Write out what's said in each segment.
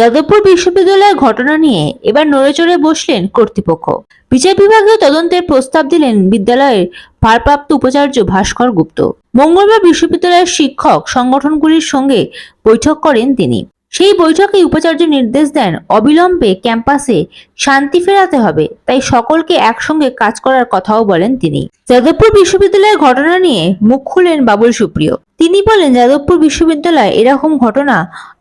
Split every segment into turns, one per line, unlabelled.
যাদবপুর বিশ্ববিদ্যালয়ের ঘটনা নিয়ে এবার নড়েচড়ে বসলেন কর্তৃপক্ষ। বিচার বিভাগীয় তদন্তের প্রস্তাব দিলেন বিদ্যালয়ের ভারপ্রাপ্ত উপাচার্য ভাস্কর গুপ্ত। মঙ্গলবার বিশ্ববিদ্যালয়ের শিক্ষক সংগঠনগুলির সঙ্গে বৈঠক করেন তিনি। সেই বৈঠকে উপাচার্য নির্দেশ দেন, অবিলম্বে ক্যাম্পাসে শান্তি ফেরাতে হবে, তাই সকলকে একসঙ্গে কাজ করার কথাও বলেন তিনি। যাদবপুর বিশ্ববিদ্যালয়ের ঘটনা নিয়ে মুখ খুলেন বাবুল সুপ্রিয়। তিনি বলেন, যাদবপুর বিশ্ববিদ্যালয়ে এরকম ঘটনা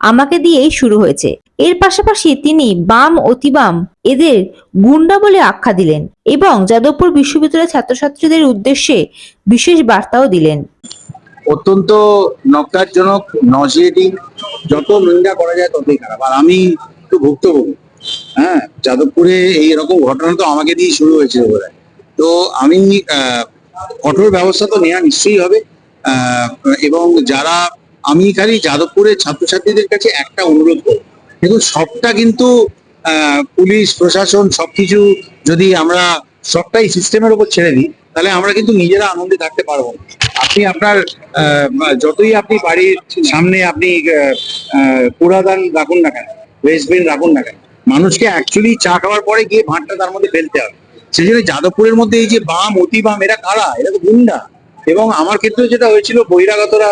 আমাকে দিয়েই শুরু হয়েছে। এর পাশাপাশি তিনি বাম অতিবাম এদের গুন্ডা বলে আখ্যা দিলেন এবং যাদবপুর বিশ্ববিদ্যালয়ের ছাত্রছাত্রীদের উদ্দেশ্যে বিশেষ বার্তাও দিলেন।
অত্যন্ত নকারজনক নজিয়েটিং যত নিন্দা করা যায় ততই খারাপ। আর আমি একটু ভুক্তভোগী। হ্যাঁ যাদবপুরে এইরকম ঘটনা তো আমাকে দিয়ে শুরু হয়েছিল বোধ তো আমি কঠোর ব্যবস্থা তো নেওয়া নিশ্চয়ই হবে। এবং যারা আমি খালি যাদবপুরের ছাত্রছাত্রীদের কাছে একটা অনুরোধ করব দেখুন সবটা কিন্তু পুলিশ, প্রশাসন, সবকিছু যদি আমরা সবটাই সিস্টেমের উপর ছেড়ে দিই, তাহলে আমরা কিন্তু নিজেরা আনন্দে থাকতে পারব আপনি আপনার যতই আপনি বাড়ির সামনে আপনি কুড়াদান রাখুন না কেন ওয়েস্টবিন রাখুন না কেন, মানুষকে অ্যাকচুয়ালি চা খাওয়ার পরে গিয়ে ভাঁটটা তার মধ্যে ফেলতে হবে। সেই জন্য যাদবপুরের মধ্যে এই যে বাম অতি বাম এরা কারা? এরা তো গুন্ডা। এবং আমার ক্ষেত্রেও যেটা হয়েছিল, বহিরাগতরা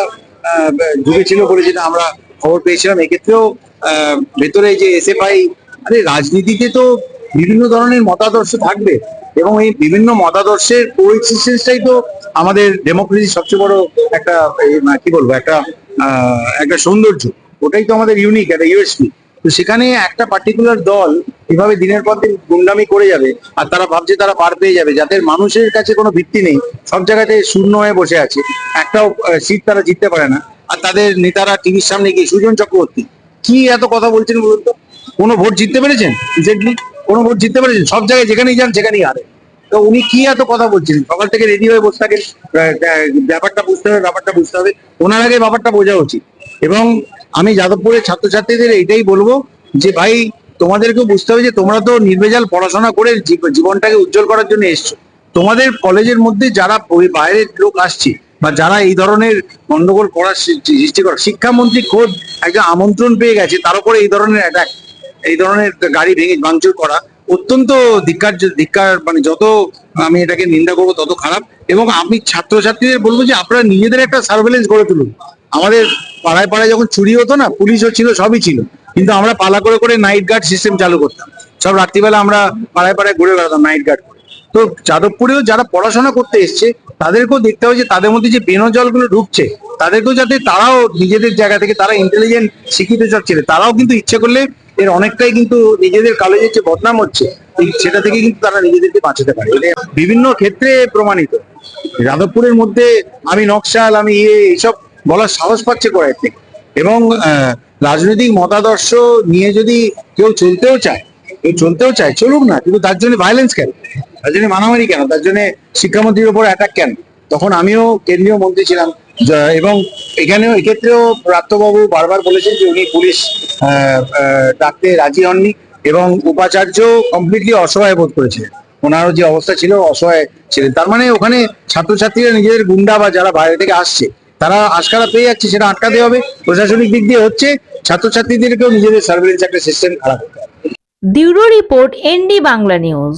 ঢুকেছিল বলে যেটা আমরা খবর পেয়েছিলাম, এক্ষেত্রেও ভেতরে যে এসএফআই আরে রাজনীতিতে তো বিভিন্ন ধরনের মতাদর্শ থাকবে এবং এই বিভিন্ন মতাদর্শের কোএক্সিস্টেন্সটাই তো আমাদের ডেমোক্রেসির সবচেয়ে বড় একটা কি বলব, একটা একটা সৌন্দর্য। ওটাই তো আমাদের ইউনিক একটা ইউএসপি তো সেখানে একটা পার্টিকুলার দল এভাবে দিনের পর দিন গুন্ডামি করে যাবে আর তারা ভাবছে তারা পার পেয়ে যাবে যাদের মানুষের কাছে কোনো ভিত্তি নেই, সব জায়গাতে শূন্য হয়ে বসে আছে, একটাও সিট তারা জিততে পারে না। আর তাদের নেতারা টিভির সামনে গিয়ে সুজন চক্রবর্তী কি এত কথা বলছেন বলুন তো? কোনো ভোট জিততে পেরেছেন? রিসেন্টলি কোনো ভোট জিততে পেরেছেন? সব জায়গায় যেখানেই যান, সেখানেই হারে। তো উনি কি এত কথা বলছিলেন সকাল থেকে রেডি হয়ে বসে থাকেন। ব্যাপারটা বুঝতে হবে, ব্যাপারটা বুঝতে হবে। ওনার আগে ব্যাপারটা বোঝা উচিত। এবং আমি যাদবপুরের ছাত্রছাত্রীদের এটাই বলব যে, ভাই, তোমাদেরকেও বুঝতে হবে যে, তোমরা তো নির্ভেজাল পড়াশোনা করে জীব- জীবনটাকে উজ্জ্বল করার জন্য এসছো। তোমাদের কলেজের মধ্যে যারা বই- বাইরের লোক আসছে বা যারা এই ধরনের গন্ডগোল করার সৃষ্টি করার শিক্ষামন্ত্রী খোদ একজন আমন্ত্রণ পেয়ে গেছে, তার উপরে এই ধরনের অ্যাটাক এই ধরনের গাড়ি ভেঙে ভাঙচুর করা অত্যন্ত ধিক্কার ধিক্কার মানে যত আমি এটাকে নিন্দা করব তত খারাপ। এবং আমি ছাত্রছাত্রীদের বলব যে আপনারা নিজেদের একটা সার্ভেলেন্স গড়ে তুলুন। আমাদের পাড়ায় পাড়ায় যখন চুরি হতো না পুলিশও ছিল, সবই ছিল। কিন্তু আমরা পালা করে করে নাইট গার্ড সিস্টেম চালু করতাম। সব রাত্রিবেলা আমরা পাড়ায় পাড়ায় ঘুরে বেড়াতাম নাইট গার্ড তো যাদবপুরেও যারা পড়াশোনা করতে এসছে তাদেরকেও দেখতে হবে যে তাদের মধ্যে যে বেনো জলগুলো ঢুকছে, তাদেরকেও যাতে তারাও নিজেদের জায়গা থেকে তারা ইন্টেলিজেন্ট শিক্ষিত ছেলে। তারাও কিন্তু ইচ্ছে করলে এর অনেকটাই কিন্তু নিজেদের কলেজের যে বদনাম হচ্ছে সেটা থেকে কিন্তু তারা নিজেদেরকে বাঁচাতে পারে। বিভিন্ন ক্ষেত্রে প্রমাণিত। যাদবপুরের মধ্যে আমি নকশাল, আমি ইয়ে এইসব বলার সাহস পাচ্ছে কয়েক থেকে এবং রাজনৈতিক মতাদর্শ নিয়ে যদি কেউ চলতেও চায়, কেউ চলতেও চায়, চলুক না, কিন্তু তার জন্য ভায়োলেন্স কেন? তার জন্য মানামারি কেন? তার জন্য শিক্ষামন্ত্রীর উপর অ্যাটাক কেন? তখন আমিও কেন্দ্রীয় মন্ত্রী ছিলাম এবং এখানেও, এক্ষেত্রেও প্রাপ্তবাবু বারবার বলেছেন যে উনি পুলিশ ডাকতে রাজি হননি, এবং উপাচার্য কমপ্লিটলি অসহায় বোধ করেছিলেন ওনারও যে অবস্থা ছিল, অসহায় ছিলেন। তার মানে ওখানে ছাত্রছাত্রীরা নিজেদের গুন্ডা বা যারা বাইরে থেকে আসছে, তারা আশকারা পেয়ে যাচ্ছে, সেটা আটকাতে হবে। প্রশাসনিক দিক দিয়ে হচ্ছে, ছাত্রছাত্রীদেরকেও নিজেদের সার্ভেলেন্স একটা সিস্টেম খারাপ।
Bureau report ND Bangla news.